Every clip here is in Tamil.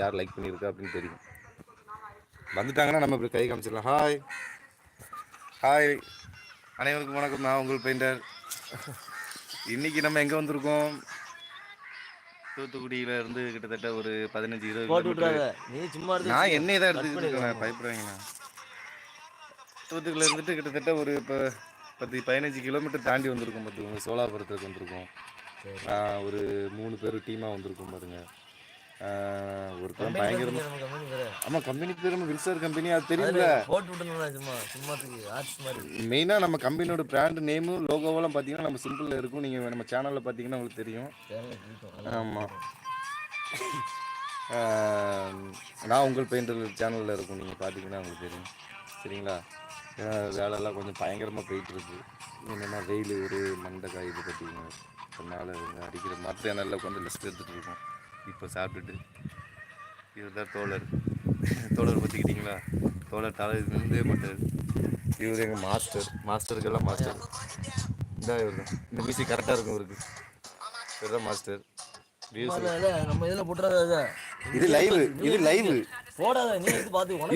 யார் லைக் பண்ணியிருக்கா அப்படின்னு தெரியும். வந்துட்டாங்கன்னா நம்ம இப்படி கை காமிச்சிடலாம். ஹாய் ஹாய் அனைவருக்கும் வணக்கம். நான் உங்கள் பெயிண்டர் இன்னைக்கு நம்ம எங்கே வந்திருக்கோம்? தூத்துக்குடியில இருந்து கிட்டத்தட்ட ஒரு பதினஞ்சு இருபது நான் என்னையை தான் எடுத்துக்கிட்டு இருக்கேன் பயப்படுறீங்கண்ணா தூத்துக்குடியில் இருந்துட்டு கிட்டத்தட்ட ஒரு இப்போ பத்து பதினஞ்சு கிலோமீட்டர் தாண்டி வந்திருக்கோம் பார்த்துக்கோங்க சோலாபுரத்துக்கு வந்திருக்கோம். ஒரு மூணு பேர் டீமாக வந்திருக்கோம் பாருங்க. Company பயங்கரமா. ஆமாம் கம்பெனி பேர். வில்சர் கம்பெனி அது தெரியும்ல. அதுல போட்டு விட்டுருந்தா சும்மா சும்மாத்துக்கு ஆர்ட்ஸ் மாதிரி மெயினாக நம்ம கம்பெனியோட பிராண்ட் நேமு லோகோவெல்லாம் பார்த்தீங்கன்னா நம்ம சிம்பிளில் இருக்கும். நீங்கள் நம்ம சேனலில் பார்த்தீங்கன்னா உங்களுக்கு தெரியும். ஆமாம் நான் உங்கள் பெயிண்டர் சேனலில் இருக்கும். நீங்கள் பார்த்தீங்கன்னா உங்களுக்கு தெரியும். சரிங்களா? ஏன்னா வேலையெல்லாம் கொஞ்சம் பயங்கரமாக போயிட்டுருக்கு என்னென்னா வெயில் ஒரு மண்டை காயுது பார்த்தீங்கன்னா அதனால் அடிக்கிற மற்ற நல்லா உட்காந்து லிஸ்ட் எடுத்துகிட்டு இருக்கோம். இப்போ சாப்பிட்டுட்டு. இதுதான் தோழர். தோழர் பற்றிக்கிட்டிங்களா தோழர் தலை இருந்தே மாட்டார். இவர் எங்கள் மாஸ்டர். மாஸ்டருக்கெல்லாம் மாஸ்டர். இந்த இவர். தான் இந்த மியூசிக் கரெக்டாக இருக்கும் இவருக்கு. இவர் தான் மாஸ்டர் நம்ம இதுல போட்டுறாத இது. லைவ் இது லைவ் போடாத நீ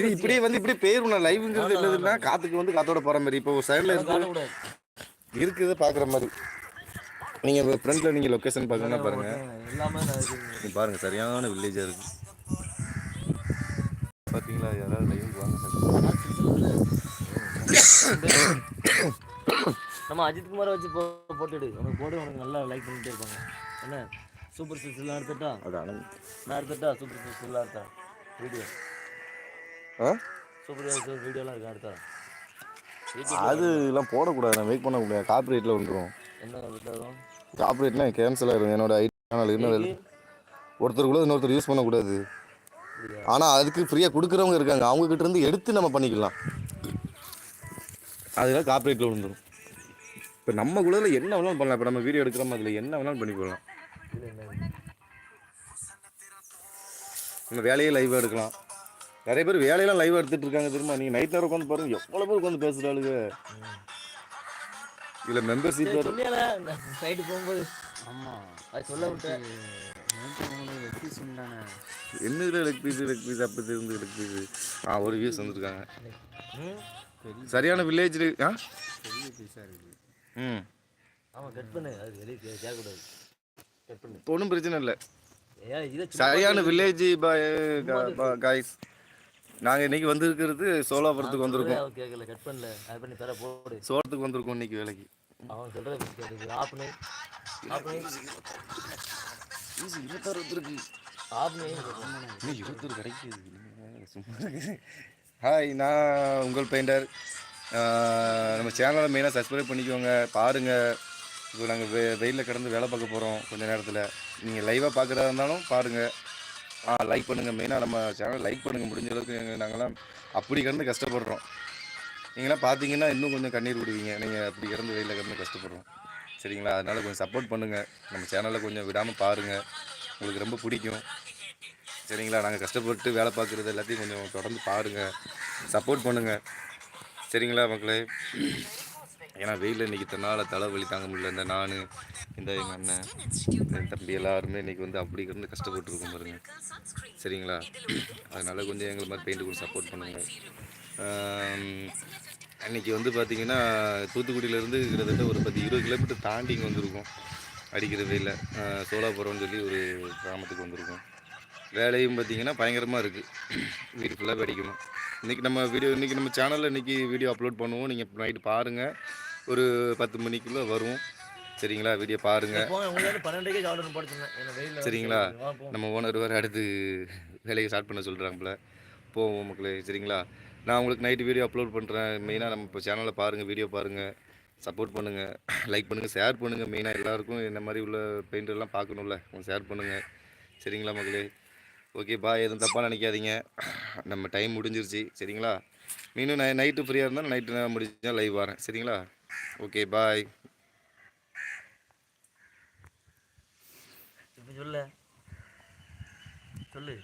இது இப்படியே வந்து இப்படியே பேரும் நான் லைவ்ங்கிறது காத்துக்கு வந்து காத்தோட போற மாதிரி. இப்போ சைடில் இருக்கு. இருக்குது பார்க்குற மாதிரி. நீங்க இப்போ ஃப்ரண்ட்ல நீங்க லொகேஷன் பார்க்கணும்னா பாருங்க. எல்லாமே பாருங்க சரியான வில்லேஜா இருக்கு. பாத்தீங்களா யாராவது லைவ் வாங்க நம்ம அஜித் குமாரை வச்சு போ போட்டுடு உனக்கு போடு உனக்கு நல்லா லைக் பண்ணிட்டே இருப்பாங்க. என்ன? சூப்பர் சிக்ஸ் எல்லாம் எடுத்துட்டா? நான் எடுத்துட்டா? சூப்பர் சிக்ஸ் எல்லாம் எடுத்தா? வீடியோ சூப்பர் சிக்ஸ் வீடியோலாம் இருக்கா எடுத்தா? அது எல்லாம் போடக்கூடாது. நான் வெயிட் பண்ணக்கூடாது காப்பிரைட்டில் வந்துடும் என்ன காப்பிரைட்னா கேன்சல் ஆயிரும். என்னோட ஐடி சேனல் இன்னும் ஒருத்தருக்குள்ள இன்னொருத்தர் யூஸ் பண்ணக்கூடாது. ஆனால் அதுக்கு ஃப்ரீயாக கொடுக்குறவங்க இருக்காங்க. அவங்க கிட்ட இருந்து எடுத்து நம்ம பண்ணிக்கலாம். அதெல்லாம் காப்பிரைட்டில் விழுந்துடும் இப்போ நம்ம குள்ளதில் என்ன வேணாலும் பண்ணலாம். இப்போ நம்ம வீடியோ எடுக்கிறோம் அதில் என்ன வேணாலும் பண்ணி என்ன நம்ம வேலையே லைவாக எடுக்கலாம். நிறைய பேர் வேலையெல்லாம் லைவாக எடுத்துட்டு இருக்காங்க தெரியுமா? நீங்கள் நைட் நேரம் உட்காந்து பாருங்க. எவ்வளோ பேர் உட்காந்து பேசுகிறாளுங்க இதில் மெம்பர்ஷிப் நைட்டு போகும்போது. ஆமாம் அது சொல்ல விட்டேன் என்ன இதில் லெக் பீஸ் லெக் பீஸ் அப்போ இருந்து லெக் பீஸ் ஆ ஒரு வியூஸ் வந்துருக்காங்க. சரியான வில்லேஜ் ஆ? பெரிய பீஸாக இருக்குது ம். ஆமாம் கட் பண்ணு. அது வெளியே கே கேட்கக்கூடாது. கட் பண்ணு. ஒன்றும் பிரச்சனை இல்லை. சரியான வில்லேஜ் பாய் காய்ஸ் நாங்கள் இன்னைக்கு வந்திருக்கிறது சோலாபுரத்துக்கு வந்திருக்கோம். கேட்கல கட் பண்ணல. அது பண்ணி தர போடு. சோளத்துக்கு வந்திருக்கோம் இன்னைக்கு வேலைக்கு. அவன் சொல்கிறத கேட்குது ஆஃப் பண்ணி ஆஃப் பண்ணி இருபத்தாறு வந்துருக்கு. ஆஃப் பண்ணி இருபத்தொரு கிடைக்குது. சும்மா ஹாய் நான் உங்கள் பெயிண்டர் நம்ம சேனலை மெயினாக சப்ஸ்கிரைப் பண்ணிக்கோங்க. பாருங்கள் இப்போ நாங்கள் வெ வெயிலில் கிடந்து வேலை பார்க்க போகிறோம் கொஞ்ச நேரத்தில். நீங்கள் லைவாக பார்க்குறதா இருந்தாலும் பாருங்கள் ஆ லைக் பண்ணுங்கள் மெயினாக நம்ம சேனல் லைக் பண்ணுங்கள் முடிஞ்ச அளவுக்கு எங்க- நாங்கெல்லாம் அப்படி கிடந்து கஷ்டப்படுறோம். நீங்களாம் பார்த்தீங்கன்னா இன்னும் கொஞ்சம் கண்ணீர் விடுவீங்க. நீங்கள் அப்படி இறந்து வெயிலில் கிடந்து கஷ்டப்படுறோம். சரிங்களா? அதனால் கொஞ்சம் சப்போர்ட் பண்ணுங்கள் நம்ம சேனலில் கொஞ்சம் விடாமல் பாருங்கள் உங்களுக்கு ரொம்ப பிடிக்கும். சரிங்களா? நாங்கள் கஷ்டப்பட்டு வேலை பார்க்குறது எல்லாத்தையும் கொஞ்சம் தொடர்ந்து பாருங்கள் சப்போர்ட் பண்ணுங்கள் சரிங்களா மக்களே? ஏன்னா வெயிலில் இன்றைக்கி தன்னால் தலைவலி தாங்க முடியல. இந்த நான் இந்த எங்கள் அண்ணன் என் தம்பி எல்லாருமே இன்றைக்கி வந்து அப்படி இருந்து கஷ்டப்பட்டுருக்கோம் பாருங்க. சரிங்களா? அதனால் கொஞ்சம் எங்களை மாதிரி பெயிண்ட் கூட சப்போர்ட் பண்ணுங்கள் அன்றைக்கி வந்து பார்த்திங்கன்னா தூத்துக்குடியிலேருந்து கிட்டத்தட்ட ஒரு பத்து இருபது கிலோமீட்டர் தாண்டி இங்கே வந்திருக்கோம். அடிக்கிற வெயிலில் சோலாபுரம்னு சொல்லி ஒரு கிராமத்துக்கு வந்திருக்கோம். வேலையும் பார்த்தீங்கன்னா பயங்கரமாக இருக்குது வீடு ஃபுல்லாக அடிக்கணும் இன்றைக்கி நம்ம வீடியோ இன்றைக்கி நம்ம சேனலில் இன்றைக்கி வீடியோ அப்லோட் பண்ணுவோம். நீங்கள் நைட்டு பாருங்கள் ஒரு பத்து மணிக்குள்ளே வரும். சரிங்களா? வீடியோ பாருங்கள் சரிங்களா? நம்ம ஓனர் வேறு அடுத்து வேலையை ஸ்டார்ட் பண்ண சொல்கிறாங்கள போவோம் மக்களே சரிங்களா? நான் உங்களுக்கு நைட்டு வீடியோ அப்லோட் பண்ணுறேன் மெயினாக நம்ம இப்போ சேனலில் பாருங்கள் வீடியோ பாருங்கள் சப்போர்ட் பண்ணுங்கள் லைக் பண்ணுங்கள் ஷேர் பண்ணுங்கள் மெயினாக எல்லாருக்கும் இந்த மாதிரி உள்ள பெயிண்டர்லாம் பார்க்கணும்ல ஷேர் பண்ணுங்கள் சரிங்களா மக்களே? ஓகே பாய் எதுவும் தப்பாக நினைக்காதீங்க. நம்ம டைம் முடிஞ்சிருச்சு. சரிங்களா? மீண்டும் நை நைட்டு ஃப்ரீயாக இருந்தால் நைட்டு நான் முடிஞ்சால் லைவ் வரேன். சரிங்களா? ஓகே பாய் இப்போ சொல்லு. சொல்லு.